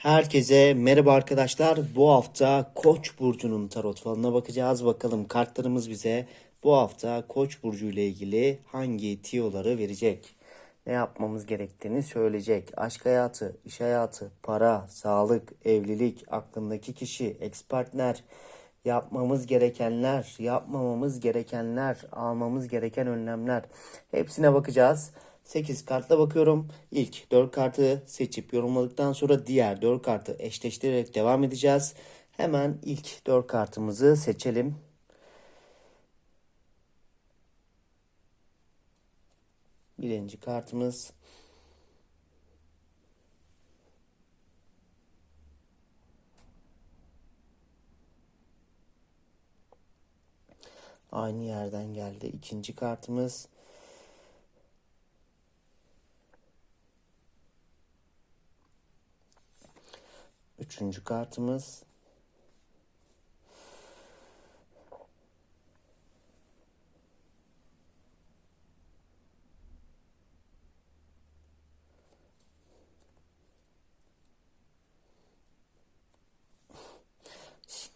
Herkese merhaba arkadaşlar. Bu hafta Koç burcunun tarot falına bakacağız. Bakalım kartlarımız bize bu hafta Koç burcu ile ilgili hangi tiyoları verecek? Ne yapmamız gerektiğini söyleyecek. Aşk hayatı, iş hayatı, para, sağlık, evlilik, aklındaki kişi, ex partner, yapmamız gerekenler, yapmamamız gerekenler, almamız gereken önlemler. Hepsine bakacağız. 8 kartla bakıyorum. İlk 4 kartı seçip yorumladıktan sonra diğer 4 kartı eşleştirerek devam edeceğiz. Hemen ilk 4 kartımızı seçelim. Birinci kartımız aynı yerden geldi. İkinci kartımız Üçüncü kartımız.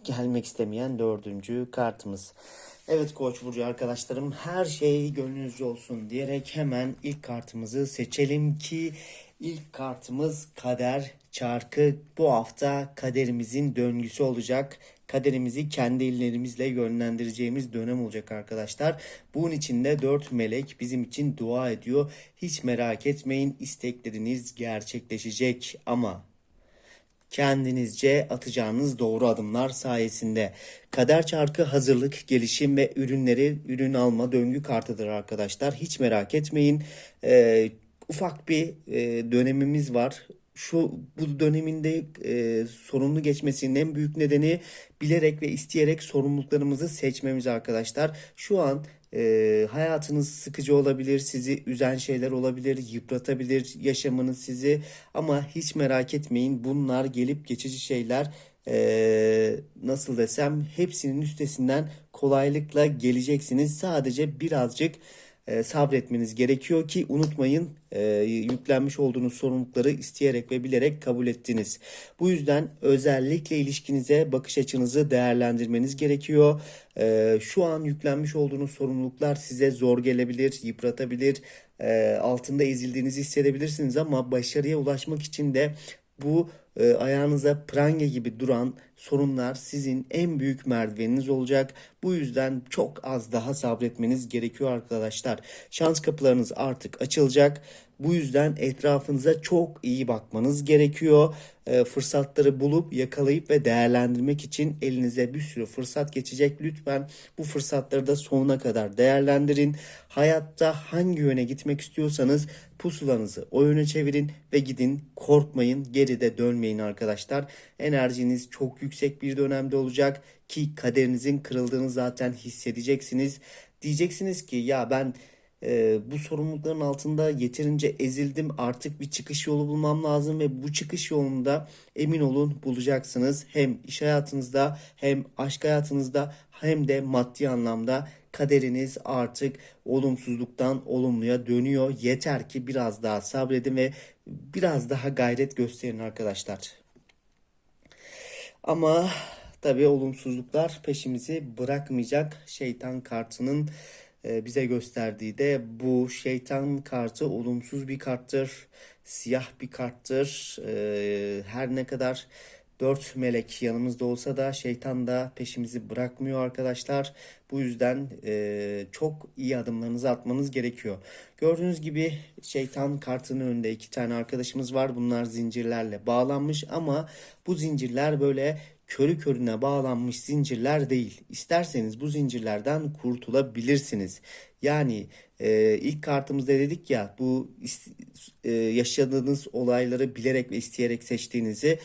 Gelmek istemeyen dördüncü kartımız. Evet Koç burcu arkadaşlarım her şey gönlünüzce olsun diyerek hemen ilk kartımızı seçelim ki ilk kartımız kader çarkı bu hafta kaderimizin döngüsü olacak. Kaderimizi kendi ellerimizle yönlendireceğimiz dönem olacak arkadaşlar. Bunun için de dört melek bizim için dua ediyor. Hiç merak etmeyin istekleriniz gerçekleşecek ama kendinizce atacağınız doğru adımlar sayesinde. Kader çarkı hazırlık, gelişim ve ürünleri ürün alma döngü kartıdır arkadaşlar. Hiç merak etmeyin. Ee, ufak bir e, dönemimiz var. Şu bu döneminde e, sorumlu geçmesinin en büyük nedeni bilerek ve isteyerek sorumluluklarımızı seçmemiz arkadaşlar. Şu an e, hayatınız sıkıcı olabilir, sizi üzen şeyler olabilir, yıpratabilir yaşamınız sizi. Ama hiç merak etmeyin bunlar gelip geçici şeyler. E, nasıl desem hepsinin üstesinden kolaylıkla geleceksiniz. Sadece birazcık e, sabretmeniz gerekiyor ki unutmayın e, yüklenmiş olduğunuz sorumlulukları isteyerek ve bilerek kabul ettiniz. Bu yüzden özellikle ilişkinize bakış açınızı değerlendirmeniz gerekiyor. E, şu an yüklenmiş olduğunuz sorumluluklar size zor gelebilir, yıpratabilir, e, altında ezildiğinizi hissedebilirsiniz ama başarıya ulaşmak için de bu e, ayağınıza pranga gibi duran sorunlar sizin en büyük merdiveniniz olacak. Bu yüzden çok az daha sabretmeniz gerekiyor arkadaşlar. Şans kapılarınız artık açılacak. Bu yüzden etrafınıza çok iyi bakmanız gerekiyor. E, fırsatları bulup yakalayıp ve değerlendirmek için elinize bir sürü fırsat geçecek. Lütfen bu fırsatları da sonuna kadar değerlendirin. Hayatta hangi yöne gitmek istiyorsanız pusulanızı o yöne çevirin ve gidin. Korkmayın, geride dönmeyin arkadaşlar. Enerjiniz çok yüksek bir dönemde olacak ki kaderinizin kırıldığını zaten hissedeceksiniz. Diyeceksiniz ki ya ben e, bu sorumlulukların altında yeterince ezildim. Artık bir çıkış yolu bulmam lazım ve bu çıkış yolunda emin olun bulacaksınız. Hem iş hayatınızda hem aşk hayatınızda hem de maddi anlamda kaderiniz artık olumsuzluktan olumluya dönüyor. Yeter ki biraz daha sabredin ve biraz daha gayret gösterin arkadaşlar. Ama tabii olumsuzluklar peşimizi bırakmayacak. Şeytan kartının bize gösterdiği de bu şeytan kartı olumsuz bir karttır. Siyah bir karttır. E, her ne kadar dört melek yanımızda olsa da şeytan da peşimizi bırakmıyor arkadaşlar. Bu yüzden e, çok iyi adımlarınızı atmanız gerekiyor. Gördüğünüz gibi şeytan kartının önünde iki tane arkadaşımız var. Bunlar zincirlerle bağlanmış ama bu zincirler böyle körü körüne bağlanmış zincirler değil. İsterseniz bu zincirlerden kurtulabilirsiniz. Yani e, ilk kartımızda dedik ya bu e, yaşadığınız olayları bilerek ve isteyerek seçtiğinizi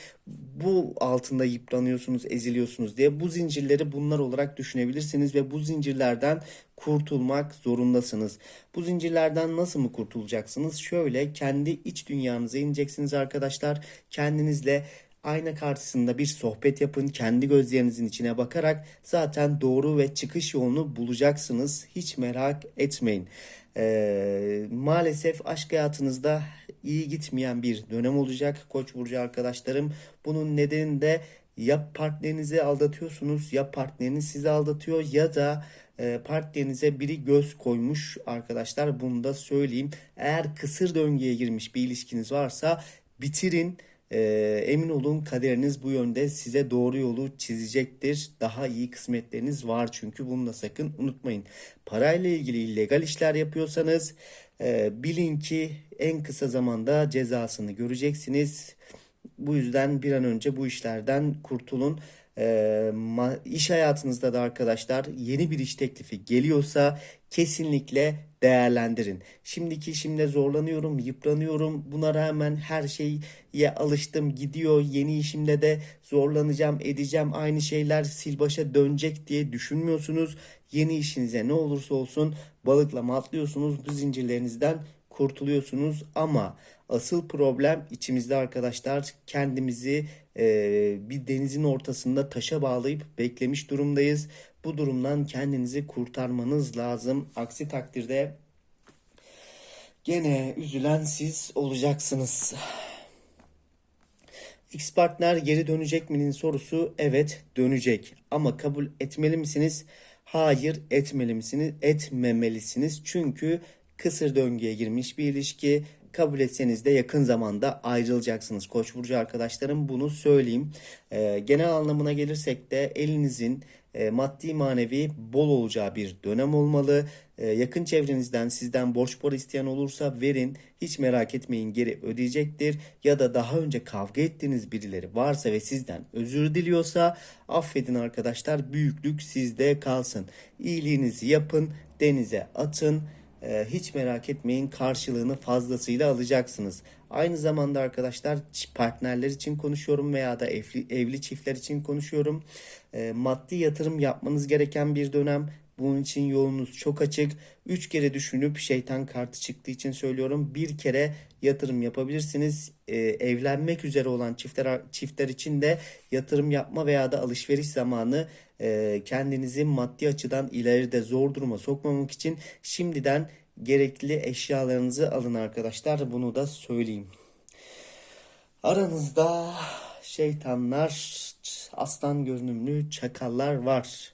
bu altında yıpranıyorsunuz, eziliyorsunuz diye bu zincirleri bunlar olarak düşünebilirsiniz ve bu zincirlerden kurtulmak zorundasınız. Bu zincirlerden nasıl mı kurtulacaksınız? Şöyle kendi iç dünyanıza ineceksiniz arkadaşlar. Kendinizle Ayna karşısında bir sohbet yapın. Kendi gözlerinizin içine bakarak zaten doğru ve çıkış yolunu bulacaksınız. Hiç merak etmeyin. Ee, maalesef aşk hayatınızda iyi gitmeyen bir dönem olacak Koç burcu arkadaşlarım. Bunun nedeni de ya partnerinizi aldatıyorsunuz ya partneriniz sizi aldatıyor ya da e, partnerinize biri göz koymuş arkadaşlar. Bunu da söyleyeyim. Eğer kısır döngüye girmiş bir ilişkiniz varsa bitirin. E, emin olun kaderiniz bu yönde size doğru yolu çizecektir. Daha iyi kısmetleriniz var çünkü bunu da sakın unutmayın. Parayla ilgili illegal işler yapıyorsanız e, bilin ki en kısa zamanda cezasını göreceksiniz. Bu yüzden bir an önce bu işlerden kurtulun. Ma- iş hayatınızda da arkadaşlar yeni bir iş teklifi geliyorsa kesinlikle değerlendirin. Şimdiki işimde zorlanıyorum, yıpranıyorum. Buna rağmen her şeye alıştım, gidiyor. Yeni işimde de zorlanacağım, edeceğim. Aynı şeyler sil başa dönecek diye düşünmüyorsunuz. Yeni işinize ne olursa olsun balıklama atlıyorsunuz. Bu zincirlerinizden kurtuluyorsunuz ama asıl problem içimizde arkadaşlar kendimizi bir denizin ortasında taşa bağlayıp beklemiş durumdayız. Bu durumdan kendinizi kurtarmanız lazım. Aksi takdirde gene üzülen siz olacaksınız. X partner geri dönecek mi'nin sorusu evet dönecek ama kabul etmeli misiniz? Hayır etmeli misiniz? Etmemelisiniz çünkü kısır döngüye girmiş bir ilişki. Kabul etseniz de yakın zamanda ayrılacaksınız. Koç burcu arkadaşlarım bunu söyleyeyim. Ee, genel anlamına gelirsek de elinizin e, maddi manevi bol olacağı bir dönem olmalı. E, yakın çevrenizden sizden borç para isteyen olursa verin. Hiç merak etmeyin geri ödeyecektir. Ya da daha önce kavga ettiğiniz birileri varsa ve sizden özür diliyorsa affedin arkadaşlar. Büyüklük sizde kalsın. İyiliğinizi yapın, denize atın. Ee, hiç merak etmeyin karşılığını fazlasıyla alacaksınız. Aynı zamanda arkadaşlar partnerler için konuşuyorum veya da evli, evli çiftler için konuşuyorum. Ee, maddi yatırım yapmanız gereken bir dönem. Bunun için yolunuz çok açık. Üç kere düşünüp şeytan kartı çıktığı için söylüyorum. Bir kere yatırım yapabilirsiniz. Ee, evlenmek üzere olan çiftler çiftler için de yatırım yapma veya da alışveriş zamanı e, kendinizi maddi açıdan ileride zor duruma sokmamak için şimdiden gerekli eşyalarınızı alın arkadaşlar. Bunu da söyleyeyim. Aranızda şeytanlar, aslan görünümlü çakallar var.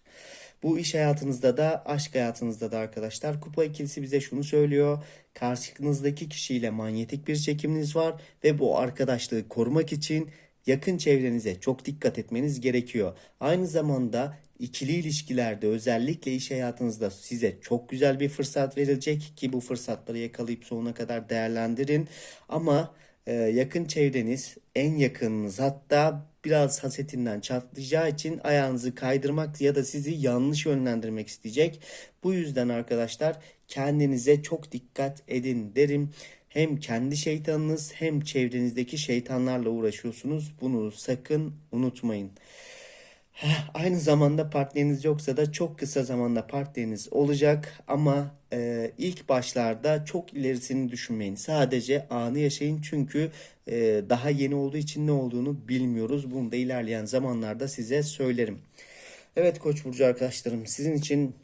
Bu iş hayatınızda da aşk hayatınızda da arkadaşlar kupa ikilisi bize şunu söylüyor. Karşınızdaki kişiyle manyetik bir çekiminiz var ve bu arkadaşlığı korumak için yakın çevrenize çok dikkat etmeniz gerekiyor. Aynı zamanda ikili ilişkilerde özellikle iş hayatınızda size çok güzel bir fırsat verilecek ki bu fırsatları yakalayıp sonuna kadar değerlendirin. Ama e, yakın çevreniz en yakınınız hatta biraz hasetinden çatlayacağı için ayağınızı kaydırmak ya da sizi yanlış yönlendirmek isteyecek. Bu yüzden arkadaşlar kendinize çok dikkat edin derim. Hem kendi şeytanınız hem çevrenizdeki şeytanlarla uğraşıyorsunuz. Bunu sakın unutmayın. Aynı zamanda partneriniz yoksa da çok kısa zamanda partneriniz olacak ama e, ilk başlarda çok ilerisini düşünmeyin. Sadece anı yaşayın çünkü e, daha yeni olduğu için ne olduğunu bilmiyoruz. Bunu da ilerleyen zamanlarda size söylerim. Evet Koç burcu arkadaşlarım sizin için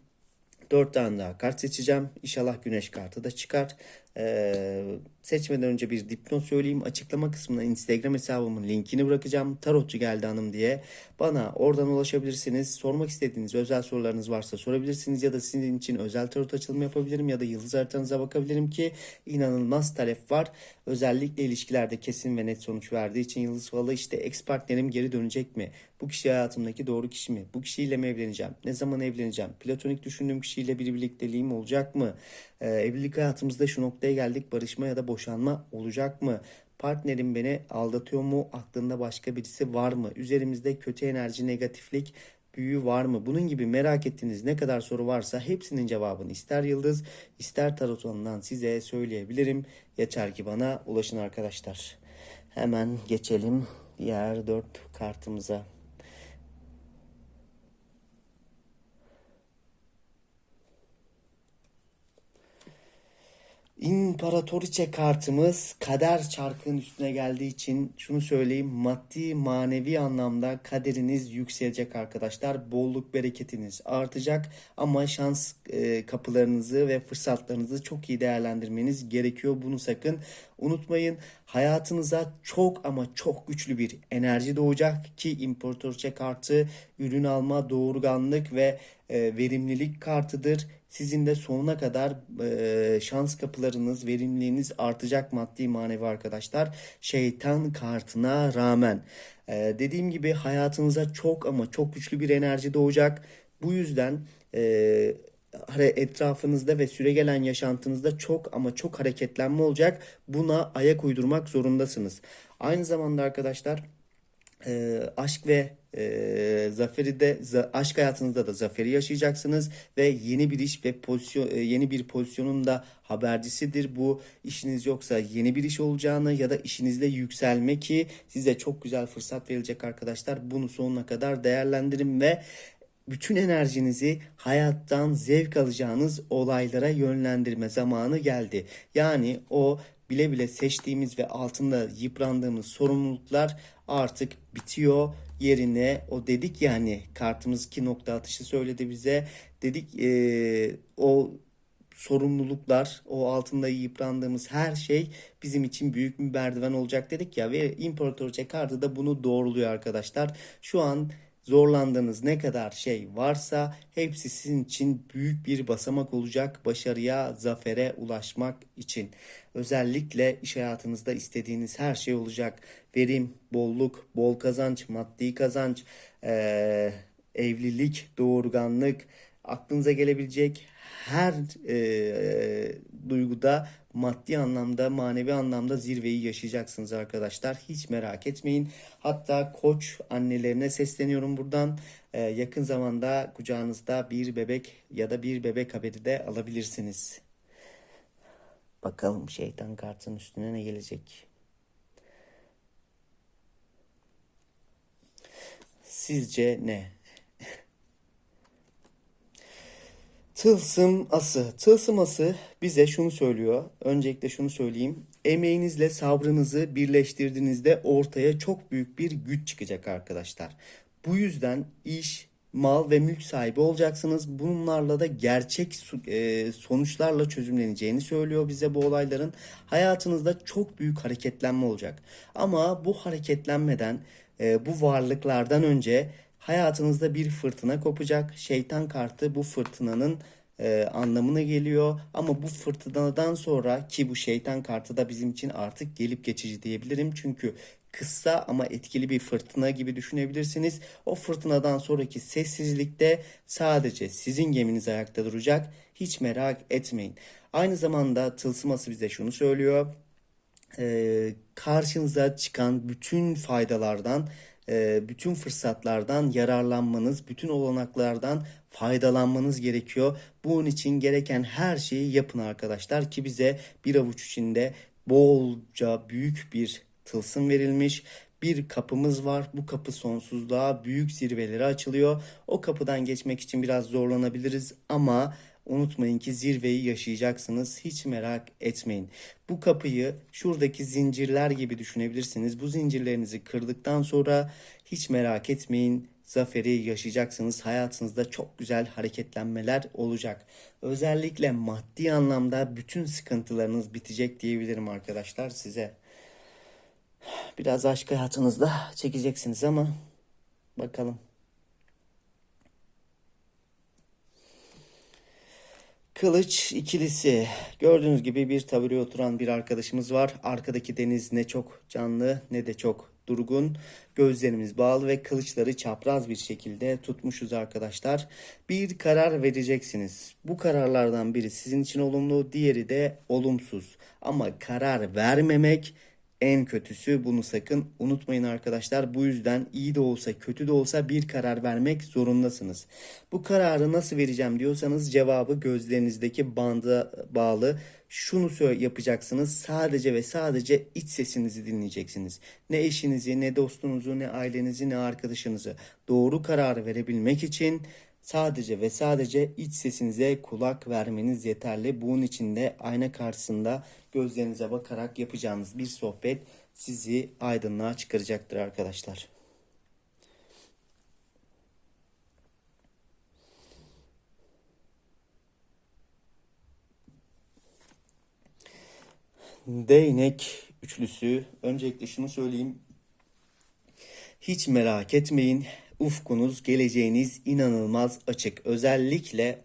4 tane daha kart seçeceğim. İnşallah güneş kartı da çıkar. Ee, seçmeden önce bir dipnot söyleyeyim. Açıklama kısmına Instagram hesabımın linkini bırakacağım. Tarotçu geldi hanım diye. Bana oradan ulaşabilirsiniz. Sormak istediğiniz özel sorularınız varsa sorabilirsiniz. Ya da sizin için özel tarot açılımı yapabilirim. Ya da yıldız haritanıza bakabilirim ki inanılmaz talep var. Özellikle ilişkilerde kesin ve net sonuç verdiği için yıldız falı işte ex partnerim geri dönecek mi? Bu kişi hayatımdaki doğru kişi mi? Bu kişiyle mi evleneceğim? Ne zaman evleneceğim? Platonik düşündüğüm kişiyle bir birlikteliğim olacak mı? Ee, evlilik hayatımızda şu noktaya geldik. Barışma ya da boşanma olacak mı? Partnerim beni aldatıyor mu? Aklında başka birisi var mı? Üzerimizde kötü enerji, negatiflik büyü var mı? Bunun gibi merak ettiğiniz ne kadar soru varsa hepsinin cevabını ister Yıldız, ister Taroton'dan size söyleyebilirim. Yeter ki bana ulaşın arkadaşlar. Hemen geçelim diğer dört kartımıza. İmparatoriçe kartımız kader çarkının üstüne geldiği için şunu söyleyeyim maddi manevi anlamda kaderiniz yükselecek arkadaşlar. Bolluk bereketiniz artacak ama şans e, kapılarınızı ve fırsatlarınızı çok iyi değerlendirmeniz gerekiyor. Bunu sakın unutmayın. Hayatınıza çok ama çok güçlü bir enerji doğacak ki imparatoriçe kartı ürün alma, doğurganlık ve e, verimlilik kartıdır. Sizin de sonuna kadar e, şans kapılarınız, verimliliğiniz artacak maddi manevi arkadaşlar. Şeytan kartına rağmen. E, dediğim gibi hayatınıza çok ama çok güçlü bir enerji doğacak. Bu yüzden e, etrafınızda ve süregelen yaşantınızda çok ama çok hareketlenme olacak. Buna ayak uydurmak zorundasınız. Aynı zamanda arkadaşlar e, aşk ve e, zaferi de za- aşk hayatınızda da zaferi yaşayacaksınız ve yeni bir iş ve pozisyon e, yeni bir pozisyonun da habercisidir. Bu işiniz yoksa yeni bir iş olacağını ya da işinizde yükselme ki size çok güzel fırsat verilecek arkadaşlar. Bunu sonuna kadar değerlendirin ve bütün enerjinizi hayattan zevk alacağınız olaylara yönlendirme zamanı geldi. Yani o bile bile seçtiğimiz ve altında yıprandığımız sorumluluklar artık bitiyor. Yerine o dedik yani kartımız iki nokta atışı söyledi bize. Dedik eee, o sorumluluklar, o altında yıprandığımız her şey bizim için büyük bir merdiven olacak dedik ya ve İmparatoriçe kartı da bunu doğruluyor arkadaşlar. Şu an zorlandığınız ne kadar şey varsa hepsi sizin için büyük bir basamak olacak başarıya, zafere ulaşmak için. Özellikle iş hayatınızda istediğiniz her şey olacak. Verim, bolluk, bol kazanç, maddi kazanç, eee, evlilik, doğurganlık, aklınıza gelebilecek her eee, duyguda maddi anlamda, manevi anlamda zirveyi yaşayacaksınız arkadaşlar. Hiç merak etmeyin. Hatta koç annelerine sesleniyorum buradan. Eee, yakın zamanda kucağınızda bir bebek ya da bir bebek haberi de alabilirsiniz. Bakalım şeytan kartın üstüne ne gelecek? Sizce ne? Tılsım ası. Tılsım ası bize şunu söylüyor. Öncelikle şunu söyleyeyim. Emeğinizle sabrınızı birleştirdiğinizde ortaya çok büyük bir güç çıkacak arkadaşlar. Bu yüzden iş, mal ve mülk sahibi olacaksınız. Bunlarla da gerçek e, sonuçlarla çözümleneceğini söylüyor bize bu olayların. Hayatınızda çok büyük hareketlenme olacak. Ama bu hareketlenmeden, e, bu varlıklardan önce hayatınızda bir fırtına kopacak. Şeytan kartı bu fırtınanın e, anlamına geliyor. Ama bu fırtınadan sonra ki bu şeytan kartı da bizim için artık gelip geçici diyebilirim. Çünkü kısa ama etkili bir fırtına gibi düşünebilirsiniz. O fırtınadan sonraki sessizlikte sadece sizin geminiz ayakta duracak. Hiç merak etmeyin. Aynı zamanda tılsıması bize şunu söylüyor e, karşınıza çıkan bütün faydalardan, bütün fırsatlardan yararlanmanız, bütün olanaklardan faydalanmanız gerekiyor. Bunun için gereken her şeyi yapın arkadaşlar ki bize bir avuç içinde bolca büyük bir tılsım verilmiş. Bir kapımız var. Bu kapı sonsuzluğa, büyük zirvelere açılıyor. O kapıdan geçmek için biraz zorlanabiliriz ama Unutmayın ki zirveyi yaşayacaksınız. Hiç merak etmeyin. Bu kapıyı şuradaki zincirler gibi düşünebilirsiniz. Bu zincirlerinizi kırdıktan sonra hiç merak etmeyin. Zaferi yaşayacaksınız. Hayatınızda çok güzel hareketlenmeler olacak. Özellikle maddi anlamda bütün sıkıntılarınız bitecek diyebilirim arkadaşlar size. Biraz aşk hayatınızda çekeceksiniz ama bakalım. Kılıç ikilisi. Gördüğünüz gibi bir tabure oturan bir arkadaşımız var. Arkadaki deniz ne çok canlı ne de çok durgun. Gözlerimiz bağlı ve kılıçları çapraz bir şekilde tutmuşuz arkadaşlar. Bir karar vereceksiniz. Bu kararlardan biri sizin için olumlu, diğeri de olumsuz. Ama karar vermemek en kötüsü bunu sakın unutmayın arkadaşlar. Bu yüzden iyi de olsa kötü de olsa bir karar vermek zorundasınız. Bu kararı nasıl vereceğim diyorsanız cevabı gözlerinizdeki banda bağlı. Şunu yapacaksınız. Sadece ve sadece iç sesinizi dinleyeceksiniz. Ne eşinizi, ne dostunuzu, ne ailenizi, ne arkadaşınızı. Doğru kararı verebilmek için Sadece ve sadece iç sesinize kulak vermeniz yeterli. Bunun için de ayna karşısında gözlerinize bakarak yapacağınız bir sohbet sizi aydınlığa çıkaracaktır arkadaşlar. Değnek üçlüsü. Öncelikle şunu söyleyeyim. Hiç merak etmeyin. Ufkunuz, geleceğiniz inanılmaz açık. Özellikle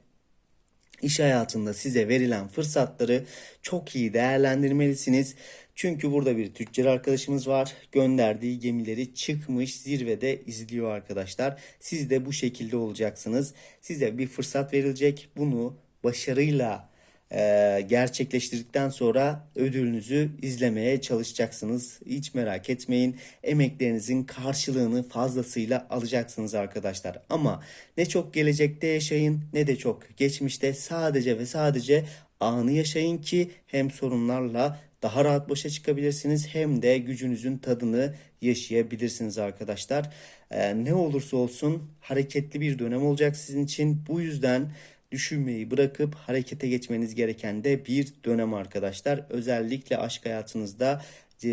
iş hayatında size verilen fırsatları çok iyi değerlendirmelisiniz. Çünkü burada bir tüccar arkadaşımız var. Gönderdiği gemileri çıkmış zirvede izliyor arkadaşlar. Siz de bu şekilde olacaksınız. Size bir fırsat verilecek. Bunu başarıyla e, gerçekleştirdikten sonra ödülünüzü izlemeye çalışacaksınız. Hiç merak etmeyin. Emeklerinizin karşılığını fazlasıyla alacaksınız arkadaşlar. Ama ne çok gelecekte yaşayın ne de çok geçmişte sadece ve sadece anı yaşayın ki hem sorunlarla daha rahat başa çıkabilirsiniz hem de gücünüzün tadını yaşayabilirsiniz arkadaşlar. E, ne olursa olsun hareketli bir dönem olacak sizin için. Bu yüzden düşünmeyi bırakıp harekete geçmeniz gereken de bir dönem arkadaşlar. Özellikle aşk hayatınızda e,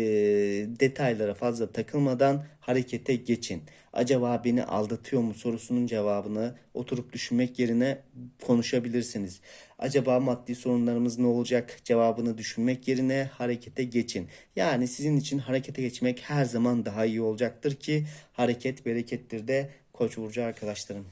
detaylara fazla takılmadan harekete geçin. Acaba beni aldatıyor mu sorusunun cevabını oturup düşünmek yerine konuşabilirsiniz. Acaba maddi sorunlarımız ne olacak cevabını düşünmek yerine harekete geçin. Yani sizin için harekete geçmek her zaman daha iyi olacaktır ki hareket berekettir de Koç burcu arkadaşlarım.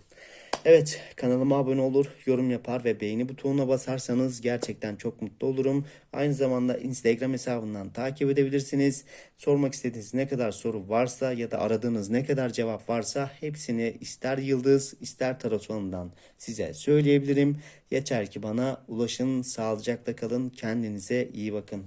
Evet kanalıma abone olur, yorum yapar ve beğeni butonuna basarsanız gerçekten çok mutlu olurum. Aynı zamanda Instagram hesabından takip edebilirsiniz. Sormak istediğiniz ne kadar soru varsa ya da aradığınız ne kadar cevap varsa hepsini ister yıldız ister tarot falından size söyleyebilirim. Yeter ki bana ulaşın, sağlıcakla kalın, kendinize iyi bakın.